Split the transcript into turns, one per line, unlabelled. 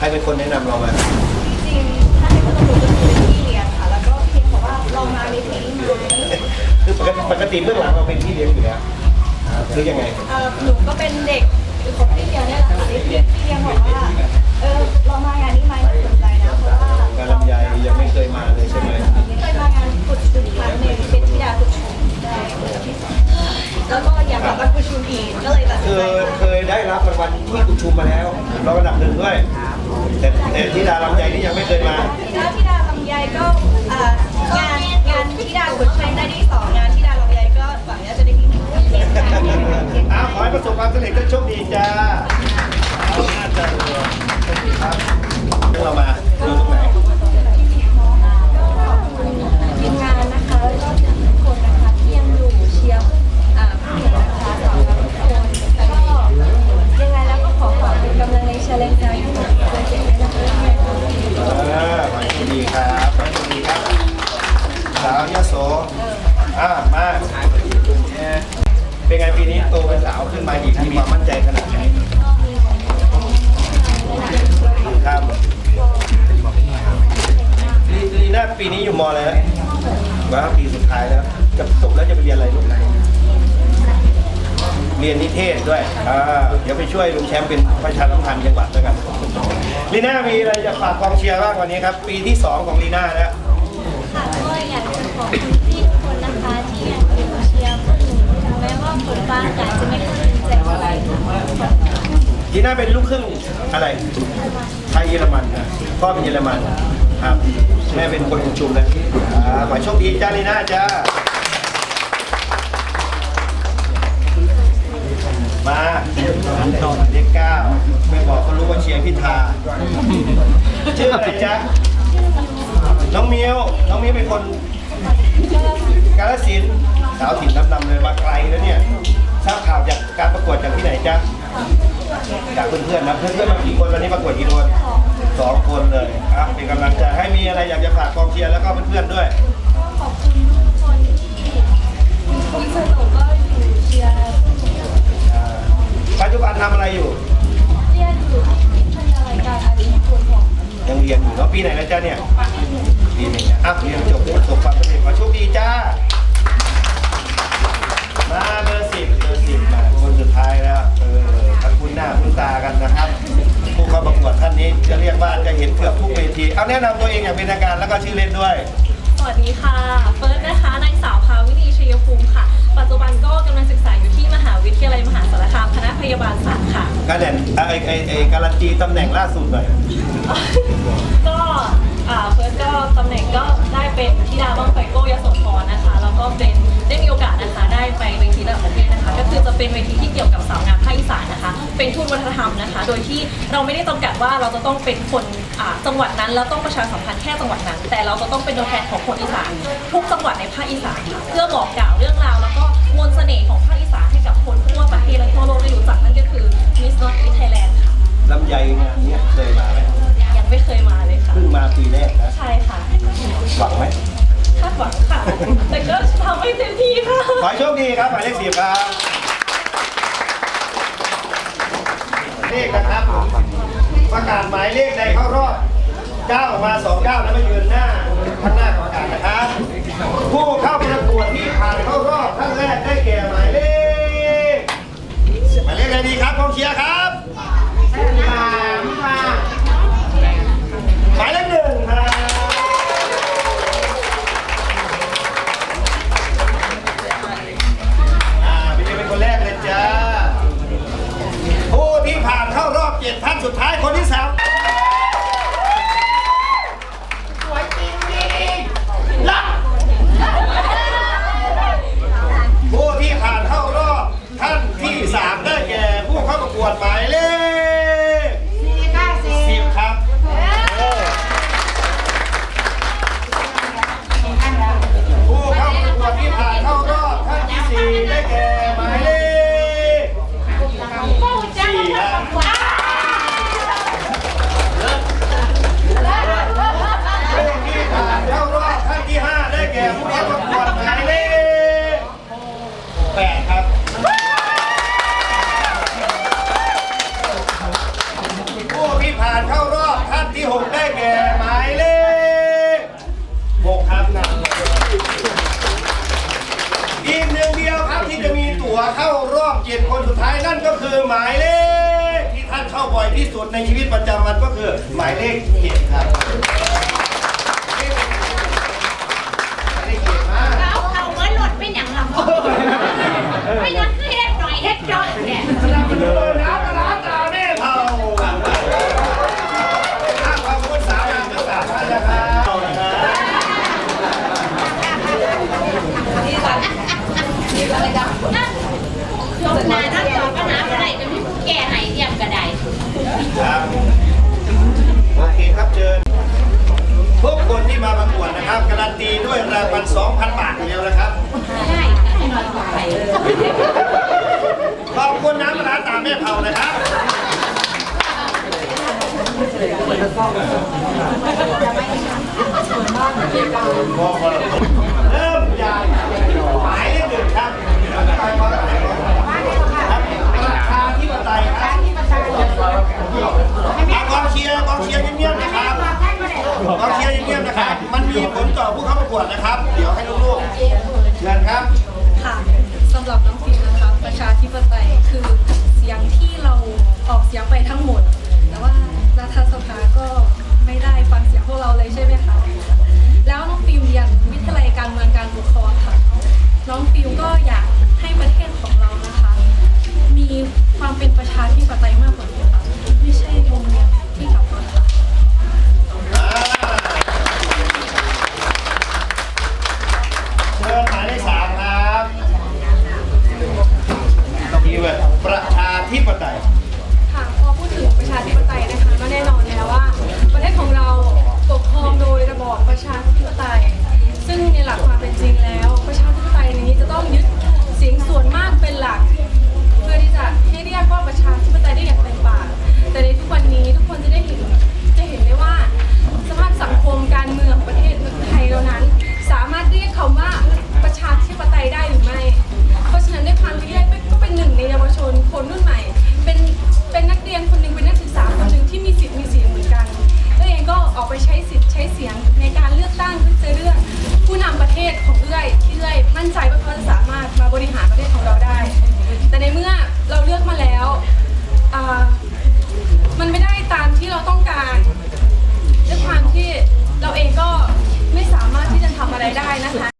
ใครเป็นคนแนะนำเรามา
จริงๆถ้าให้พูดตรงๆก็คือพี่เลี้ยงค่ะ แล้วก็เพียงบอกว่าลองมาในเพลงนี้ไหม
คือปกติปกติเบื้องหลังเราเป็นพี่เลี้ยงอยู่แล้วหรือยังไง
เอ่อหนูก็เป็นเด็กของพี่เลี้ยงเนี่ยแหละค่ะที่พี่เลี้ยงบอกว่า เออลองมางานนี้ไหมน่าสนใจนะ เพราะว่า
การลำไยยังไม่เคยมาเลยใช่ไหม
เคยมางานกุดชุมครั้งหนึ่งเป็นธิดากุดชุมได้แล้วก็อยากกลับมากุดชุมอีกก็เลยตัด
เค
สินใจ
ยเคยได้รับรางวัลที่กุชุมมาแล้วเราระดับหนึ่งด้วย แต่แต่ที่ดาลำไยนี่ยังไม่เคยมา
แล้วธิดาลำไยก็เอ่องานงานธิดากุดชุมได้ที่สองงานธิดาลำไยก็หวังว่าจะได้ที่หนึ่ง
อ้าวขอให้ประสบความสำเร็จก็โชคดีจ้าเอาหน้าจะรวยโชคดีครับเรามา ปีนี้อยู่มอะไรแล้วว้าวปีสุดท้ายแล้วจะจบแล้วจะไปเรียนอะไรลูกเรียนนิเทศด้วยอ่าเดี๋ยวไปช่วยลุงแชมป์เป็นประชาสัมพันธ์จังหวัดแล้วกันลีน่ามีอะไรจะฝากกองเชียร์บ้างวันนี้ครับ ปีที่สองของลีน่าแล้ว
ค่ะก็อยากจะขอบคุณพี่ทุกคนนะคะที่ยังอยู่เชียร์พวกหนูถึงแม้ว่าผลฟ้าอากาศจะไม่ค่อยเป็นใจเท่าไหร่ค่ะ
จีน่าเป็นลูกครึ่งอะไรไทยเยอรมันนะพ่อเป็นเยอรมัน ครับ แม่เป็นคนกรุงชุมนะอ่าขอให้โชคดีจ้าลีน่าจ้า มาเลขเก้าไม่บอกเขารู้ว่าเชียร์พิธา ชื่ออะไรจ๊ะ น้องมิวน้องมิวเป็นคน กาลสินธุ์สาวถิ่นนำนำเลยมาไกลแล้วเนี่ย ทราบข่าวจากการประกวดจากที่ไหนจ๊ะ จากเพื่อนๆนะเพื่อนๆมากี่คนวันนี้ประกวดกี่คน สองคนเลยครับเป็นกำลังใจให้มีอะไรอยากจะฝากกองเชียร์แล้วก็เพื่อนๆด้วย
ก็ขอบคุณทุกคนที่มีสนุกก็อยู่เชียร์พวกหนู
อ่าปัจจุบันทำอะไรอยู่
เรียนอยู่ที่วิทยาลัยการอาชีพคนของ
ยังเรียนอยู่เนาะปีไหนแล้วจ้าเนี่ยปีหนึ่งนะอะเรียนจบประสบความสำเร็จขอโชคดีจ้า มาเบอร์สิบเบอร์สิบมาคนสุดท้ายแล้วเออทั้งคุณหน้าคุณตากันนะครับผู้เข้า ประกวดท่านนี้จะเรียกว่าจะเห็นเกือบทุกเวที เอาแนะนำตัวเองอย่างเป็นทางการแล้วก็ชื่อเล่นด้วย
สวัสดีค่ะ เฟิร์สนะคะนางสาวภาวินีชัยภูมิค่ะ ปัจจุบันก็กำลังศึกษาอยู่ที่มหาวิทยาลัยมหาสารคามคณะพยาบาลศาสตร์ค่ะ
การแดนไอไอไอการันตีตำแหน่งล่าสุดหน่อย
ก็อ่าเฟิร์สก็ตำแหน่งก็ได้เป็นธิดาบ้างไฟโก้ยโสธรนะคะ แล้วก็เป็นได้มีโอกาสนะคะได้ ไปเวทีระดับประเทศนะคะก็คือจะเป็นเวทีที่เกี่ยวกับสาวงามภาคอีสานนะคะ เป็นทูตวัฒนธรรมนะคะ โดยที่เราไม่ได้จำกัดว่าเราจะต้องเป็นคนอ่าจังหวัดนั้นแล้วต้องประชาสัมพันธ์แค่จังหวัดนั้น แต่เราจะต้องเป็นตัวแทนของคนอีสานทุกจังหวัดในภาคอีสานค่ะเพื่อบอกกล่าวเรื่องราวแล้วก็มวลเสน่ห์ของภาคอีสานให้กับคนทั่วประเทศและทั่วโลกได้รู้จักนั่นก็คือ Miss North East Thailand ค่ะ
ลำไยงานเนี้ยเคยมาไหม
ยังไม่เคยมาเลยค่ะ
เพิ่งมาปีแรกนะ
ใช่ค่ะ
หวังไหม
คาดหวังค่ะ แต่ก็ทำให้เต็มที่ค่ะ
ขอให้โชคดีครับหมายเลขสิบครับเลขนะครับประกาศหมายเลขใดเข้ารอบเก้ามาสองเก้าแล้วมายืนหน้าข้างหน้าของประกาศนะครับ ผู้เข้าประกวดที่ผ่านเข้ารอบท่านแรกได้แก่หมายเลขหมายเลขอะไรดีครับกองเชียร์ครับ นั่นก็คือหมายเลขที่ท่านเข้าบ่อยที่สุดในชีวิตประจำวันก็คือ หมายเลขเจ็ดครับหมาเลขเจ็ดมา
เราเอาเงินหลดเป็นอย่างหลับไม่งั้นคือเฮ็ดหน่อยเฮ็ดจอยเนี่ย
ครับโอเคครับเชิญทุกคนที่มาประกวดนะครับการันตีด้วยรางวัล
สอ
งพันบา
ทอยู่แล้วนะครับ
ข
อบคุณน้ำร้านตาแม่เผานะครับบอกว่า เสียไปทั้งหมด ที่เราเองก็ไม่สามารถที่จะทำอะไรได้นะคะ